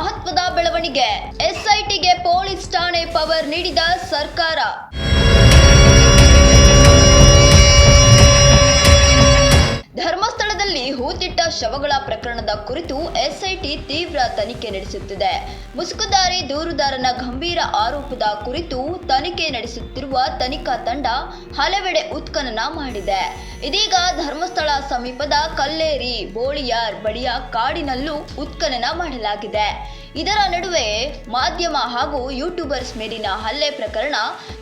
ಮಹತ್ವದ ಬೆಳವಣಿಗೆ. ಎಸ್ಐಟಿಗೆ ಪೊಲೀಸ್ ಠಾಣೆ ಪವರ್ ನೀಡಿದ ಸರ್ಕಾರ. ಪ್ರಕರಣದ ಕುರಿತು ಎಸ್ಐಟಿ ತೀವ್ರ ತನಿಖೆ ನಡೆಸುತ್ತಿದೆ. ಮುಸುಕುದಾರಿ ದೂರುದಾರನ ಗಂಭೀರ ಆರೋಪದ ಕುರಿತು ತನಿಖೆ ನಡೆಸುತ್ತಿರುವ ತನಿಖಾ ತಂಡ ಹಲವೆಡೆ ಉತ್ಖನನ ಮಾಡಿದೆ. ಇದೀಗ ಧರ್ಮಸ್ಥಳ ಸಮೀಪದ ಕಲ್ಲೇರಿ, ಬೋಳಿಯಾರ್ ಬಳಿಯ ಕಾಡಿನಲ್ಲೂ ಉತ್ಖನನ ಮಾಡಲಾಗಿದೆ. ಇದರ ನಡುವೆ ಮಾಧ್ಯಮ ಹಾಗೂ ಯೂಟ್ಯೂಬರ್ಸ್ ಮೇಲಿನ ಹಲ್ಲೆ ಪ್ರಕರಣ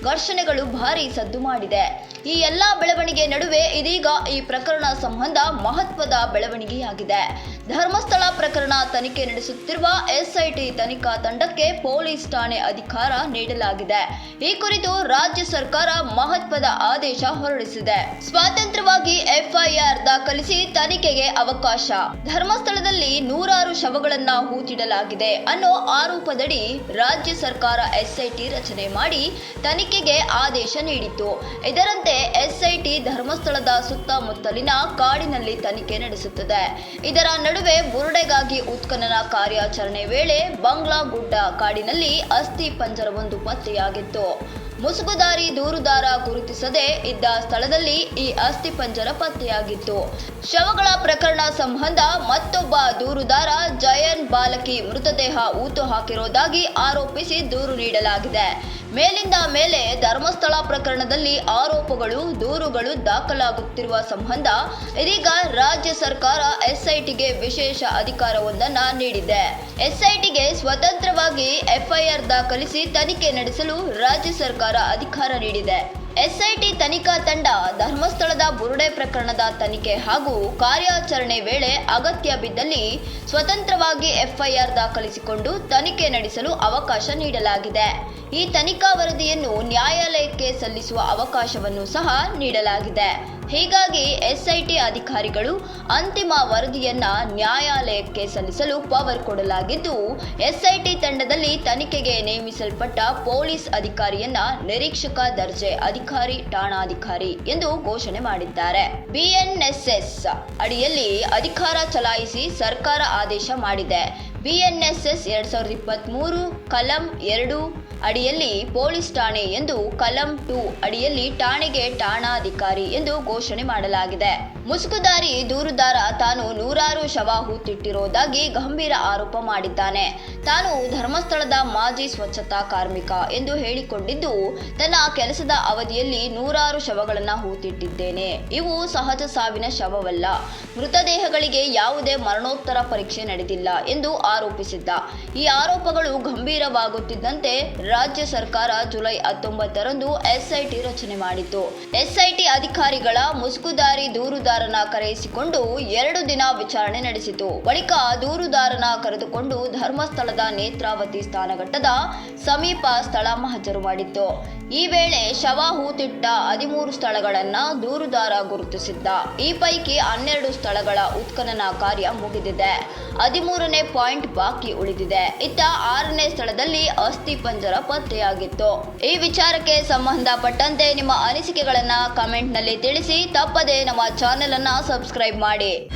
ಘರ್ಷಣೆಗಳು ಭಾರಿ ಸದ್ದು ಮಾಡಿದೆ. ಈ ಎಲ್ಲ ಬೆಳವಣಿಗೆ ನಡುವೆ ಇದೀಗ ಈ ಪ್ರಕರಣ ಸಂಬಂಧ ಮಹತ್ವದ ಬೆಳವಣಿಗೆಯಾಗಿದೆ. ಧರ್ಮಸ್ಥಳ ಪ್ರಕರಣ ತನಿಖೆ ನಡೆಸುತ್ತಿರುವ ಎಸ್ಐಟಿ ತನಿಖಾ ತಂಡಕ್ಕೆ ಪೊಲೀಸ್ ಠಾಣೆ ಅಧಿಕಾರ ನೀಡಲಾಗಿದೆ. ಈ ಕುರಿತು ರಾಜ್ಯ ಸರ್ಕಾರ ಮಹತ್ವದ ಆದೇಶ ಹೊರಡಿಸಿದೆ. ಸ್ವಾತಂತ್ರ್ಯವಾಗಿ ಎಫ್ಐಆರ್ ದಾಖಲಿಸಿ ತನಿಖೆಗೆ ಅವಕಾಶ. ಧರ್ಮಸ್ಥಳದಲ್ಲಿ ನೂರಾರು ಶವಗಳನ್ನ ಹೂತಿಡಲಾಗಿದೆ ಅನ್ನೋ ಆರೋಪದಡಿ ರಾಜ್ಯ ಸರ್ಕಾರ ಎಸ್ಐಟಿ ರಚನೆ ಮಾಡಿ ತನಿಖೆಗೆ ಆದೇಶ ನೀಡಿತು ಇದರಂತೆ ಎಸ್ಐಟಿ ಧರ್ಮಸ್ಥಳದ ಸುತ್ತಮುತ್ತಲಿನ ಕಾಡಿನಲ್ಲಿ ತನಿಖೆ ನಡೆಸುತ್ತದೆ. ಇದರ ನಡುವೆ ಬುರುಡೆಗಾಗಿ ಉತ್ಖನನ ಕಾರ್ಯಾಚರಣೆ ವೇಳೆ ಬಂಗ್ಲಾ ಗುಡ್ಡ ಕಾಡಿನಲ್ಲಿ ಅಸ್ಥಿ ಪಂಜರವೊಂದು ಪತ್ತೆಯಾಗಿತ್ತು. ಮುಸುಗುದಾರಿ ದೂರುದಾರ ಗುರುತಿಸದೆ ಇದ್ದ ಸ್ಥಳದಲ್ಲಿ ಈ ಅಸ್ಥಿ ಪಂಜರ ಪತ್ತೆಯಾಗಿತ್ತು. ಶವಗಳ ಪ್ರಕರಣ ಸಂಬಂಧ ಮತ್ತೊಬ್ಬ ದೂರುದಾರ ಜಯನ್ ಬಾಲಕಿ ಮೃತದೇಹ ಊತು ಹಾಕಿರೋದಾಗಿ ಆರೋಪಿಸಿ ದೂರು ನೀಡಲಾಗಿದೆ. ಮೇಲಿಂದ ಮೇಲೆ ಧರ್ಮಸ್ಥಳ ಪ್ರಕರಣದಲ್ಲಿ ಆರೋಪಗಳು, ದೂರುಗಳು ದಾಖಲಾಗುತ್ತಿರುವ ಸಂಬಂಧ ಇದೀಗ ರಾಜ್ಯ ಸರ್ಕಾರ ಎಸ್ಐಟಿಗೆ ವಿಶೇಷ ಅಧಿಕಾರವೊಂದನ್ನು ನೀಡಿದೆ. ಎಸ್ಐಟಿಗೆ ಸ್ವತಂತ್ರವಾಗಿ ಎಫ್ಐಆರ್ ದಾಖಲಿಸಿ ತನಿಖೆ ನಡೆಸಲು ರಾಜ್ಯ ಸರ್ಕಾರ ಅಧಿಕಾರ ನೀಡಿದೆ. ಎಸ್ಐಟಿ ತನಿಖಾ ತಂಡ ಧರ್ಮಸ್ಥಳದ ಬುರುಡೆ ಪ್ರಕರಣದ ತನಿಖೆ ಹಾಗೂ ಕಾರ್ಯಾಚರಣೆ ವೇಳೆ ಅಗತ್ಯ ಬಿದ್ದಲ್ಲಿ ಸ್ವತಂತ್ರವಾಗಿ ಎಫ್ಐಆರ್ ದಾಖಲಿಸಿಕೊಂಡು ತನಿಖೆ ನಡೆಸಲು ಅವಕಾಶ ನೀಡಲಾಗಿದೆ. ಈ ತನಿಖಾ ವರದಿಯನ್ನು ನ್ಯಾಯಾಲಯಕ್ಕೆ ಸಲ್ಲಿಸುವ ಅವಕಾಶವನ್ನು ಸಹ ನೀಡಲಾಗಿದೆ. ಹೀಗಾಗಿ ಎಸ್ಐಟಿ ಅಧಿಕಾರಿಗಳು ಅಂತಿಮ ವರದಿಯನ್ನ ನ್ಯಾಯಾಲಯಕ್ಕೆ ಸಲ್ಲಿಸಲು ಪವರ್ ಕೊಡಲಾಗಿದ್ದು, ಎಸ್ಐಟಿ ತಂಡದಲ್ಲಿ ತನಿಖೆಗೆ ನೇಮಿಸಲ್ಪಟ್ಟ ಪೊಲೀಸ್ ಅಧಿಕಾರಿಯನ್ನ ನಿರೀಕ್ಷಕ ದರ್ಜೆ ಅಧಿಕಾರಿ, ಠಾಣಾಧಿಕಾರಿ ಎಂದು ಘೋಷಣೆ ಮಾಡಿದ್ದಾರೆ. ಬಿಎನ್ಎಸ್ಎಸ್ ಅಡಿಯಲ್ಲಿ ಅಧಿಕಾರ ಚಲಾಯಿಸಿ ಸರ್ಕಾರ ಆದೇಶ ಮಾಡಿದೆ. ಬಿಎನ್ಎಸ್ಎಸ್ ಎರಡ್ ಸಾವಿರದ ಇಪ್ಪತ್ತ್ಮೂರು ಕಲಂ ಎರಡು ಅಡಿಯಲ್ಲಿ ಪೊಲೀಸ್ ಠಾಣೆ ಎಂದು ಕಲಂ ಟು ಅಡಿಯಲ್ಲಿ ಠಾಣೆಗೆ ಠಾಣಾಧಿಕಾರಿ ಎಂದು ಘೋಷಣೆ ಮಾಡಲಾಗಿದೆ. ಮುಸುಕುದಾರಿ ದೂರುದಾರ ತಾನು ನೂರಾರು ಶವ ಹೂತಿಟ್ಟಿರುವುದಾಗಿ ಗಂಭೀರ ಆರೋಪ ಮಾಡಿದ್ದಾನೆ. ತಾನು ಧರ್ಮಸ್ಥಳದ ಮಾಜಿ ಸ್ವಚ್ಛತಾ ಕಾರ್ಮಿಕ ಎಂದು ಹೇಳಿಕೊಂಡಿದ್ದು, ತನ್ನ ಕೆಲಸದ ಅವಧಿಯಲ್ಲಿ ನೂರಾರು ಶವಗಳನ್ನು ಹೂತಿಟ್ಟಿದ್ದೇನೆ. ಇವು ಸಹಜ ಸಾವಿನ ಶವವಲ್ಲ. ಮೃತದೇಹಗಳಿಗೆ ಯಾವುದೇ ಮರಣೋತ್ತರ ಪರೀಕ್ಷೆ ನಡೆದಿಲ್ಲ ಎಂದು ಆರೋಪಿಸಿದ್ದ. ಈ ಆರೋಪಗಳು ಗಂಭೀರವಾಗುತ್ತಿದ್ದಂತೆ ರಾಜ್ಯ ಸರ್ಕಾರ ಜುಲೈ ಹತ್ತೊಂಬತ್ತರಂದು ಎಸ್ಐಟಿ ರಚನೆ ಮಾಡಿತು ಎಸ್ಐಟಿ ಅಧಿಕಾರಿಗಳ ಮುಸುಕುದಾರಿ ದೂರುದಾರನ ಕರೆಯಿಸಿಕೊಂಡು ಎರಡು ದಿನ ವಿಚಾರಣೆ ನಡೆಸಿತು. ಬಳಿಕ ದೂರುದಾರನ ಕರೆದುಕೊಂಡು ಧರ್ಮಸ್ಥಳದ ನೇತ್ರಾವತಿ ಸ್ಥಾನಘಟ್ಟದ ಸಮೀಪ ಸ್ಥಳ ಮಹಜರು ಮಾಡಿತ್ತು. ಈ ವೇಳೆ ಶವ, ಹೂತಿಟ್ಟ ಹದಿಮೂರು ಸ್ಥಳಗಳನ್ನ ದೂರುದಾರ ಗುರುತಿಸಿದ್ದ. ಈ ಪೈಕಿ ಹನ್ನೆರಡು ಸ್ಥಳಗಳ ಉತ್ಖನನ ಕಾರ್ಯ ಮುಗಿದಿದೆ. ಹದಿಮೂರನೇ ಪಾಯಿಂಟ್ ಬಾಕಿ ಉಳಿದಿದೆ. ಇತ್ತ ಆರನೇ ಸ್ಥಳದಲ್ಲಿ ಅಸ್ಥಿ ಪಂಜರ ಪತ್ತೆಯಾಗಿತ್ತು. ಈ ವಿಚಾರಕ್ಕೆ ಸಂಬಂಧಪಟ್ಟಂತೆ ನಿಮ್ಮ ಅನಿಸಿಕೆಗಳನ್ನ ಕಮೆಂಟ್ನಲ್ಲಿ ತಿಳಿಸಿ, ತಪ್ಪದೆ ನಮ್ಮ ಚಾನೆಲ್ ಅನ್ನ ಸಬ್ಸ್ಕ್ರೈಬ್ ಮಾಡಿ.